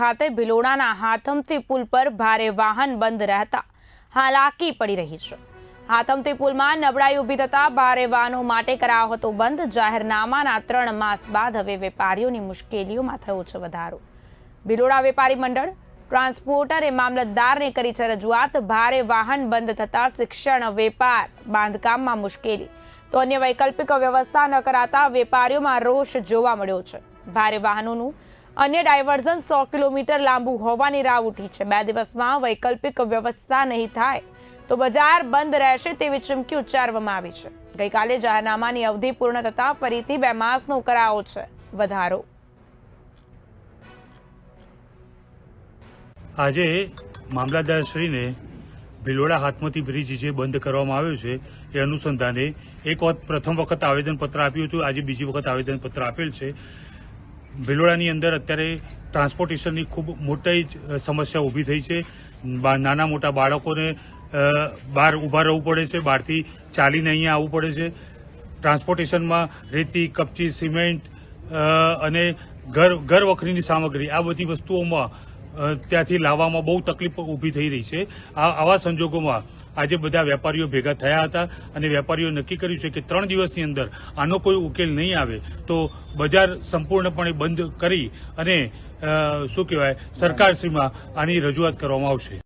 ખાતે ભિલોડાના હાથમથી પુલ પર ભારે વાહન બંધ રહેતા હાલાકી પડી રહી છે. હાથમથી પુલમાં નબળાઈ ઊભી થતા ભારે વાહનો માટે કરાયો હતો બંધ. જાહેરનામાના ત્રણ માસ બાદ હવે વેપારીઓની મુશ્કેલીઓમાં થયો છે વધારો. ભિલોડા વેપારી મંડળ, ટ્રાન્સપોર્ટરે મામલતદારને કરી છે રજૂઆત. ભારે વાહન બંધ થતા શિક્ષણ, વેપાર, બાંધકામમાં મુશ્કેલી. તો અન્ય વૈકલ્પિક વ્યવસ્થા ન કરાતા વેપારીઓમાં રોષ જોવા મળ્યો છે. ભારે વાહનોનું અન્ય ડાયવર્ઝન સો કિલોમીટર લાંબુ હોવાની રાવ ઉઠી છે. બે દિવસમાં વૈકલ્પિક વ્યવસ્થા નહીં થાય તો બજાર બંધ રહેશે તેવી ચીમકી ઉચ્ચારવામાં આવી છે. ગઈકાલે જાહેરનામાની અવધિ પૂર્ણ થતાં ફરીથી બે માસનો કરાવો છે. વધારો. આજે મામલતદારશ્રીને ભિલોડા હાથમતી બ્રિજ જે બંધ કરવામાં આવ્યો છે એ અનુસંધાને એક વખત પ્રથમ વખત આવેદનપત્ર આપ્યું હતું. આજે બીજી વખત આવેદનપત્ર આપેલ છે. ભિલોડાની અંદર અત્યારે ટ્રાન્સપોર્ટેશનની ખૂબ મોટી જ સમસ્યા ઊભી થઈ છે. નાના મોટા બાળકોને બહાર ઊભા રહેવું પડે છે, બહારથી ચાલીને અહીંયા આવવું પડે છે. ટ્રાન્સપોર્ટેશનમાં રેતી, કપચી, સિમેન્ટ અને ઘર ઘર વખરીની સામગ્રી, આ બધી વસ્તુઓમાં ત્યાંથી લાવવામાં બહુ તકલીફ ઊભી થઈ રહી છે. આવા સંજોગોમાં આજે બધા વેપારીઓ ભેગા થયા હતા અને વેપારીઓ નક્કી કર્યું છે કે ત્રણ દિવસની અંદર આનો કોઈ ઉકેલ નહીં આવે તો બજાર સંપૂર્ણપણે બંધ કરી અને શું કહેવાય, સરકારશ્રીમાં આની રજૂઆત કરવામાં આવશે.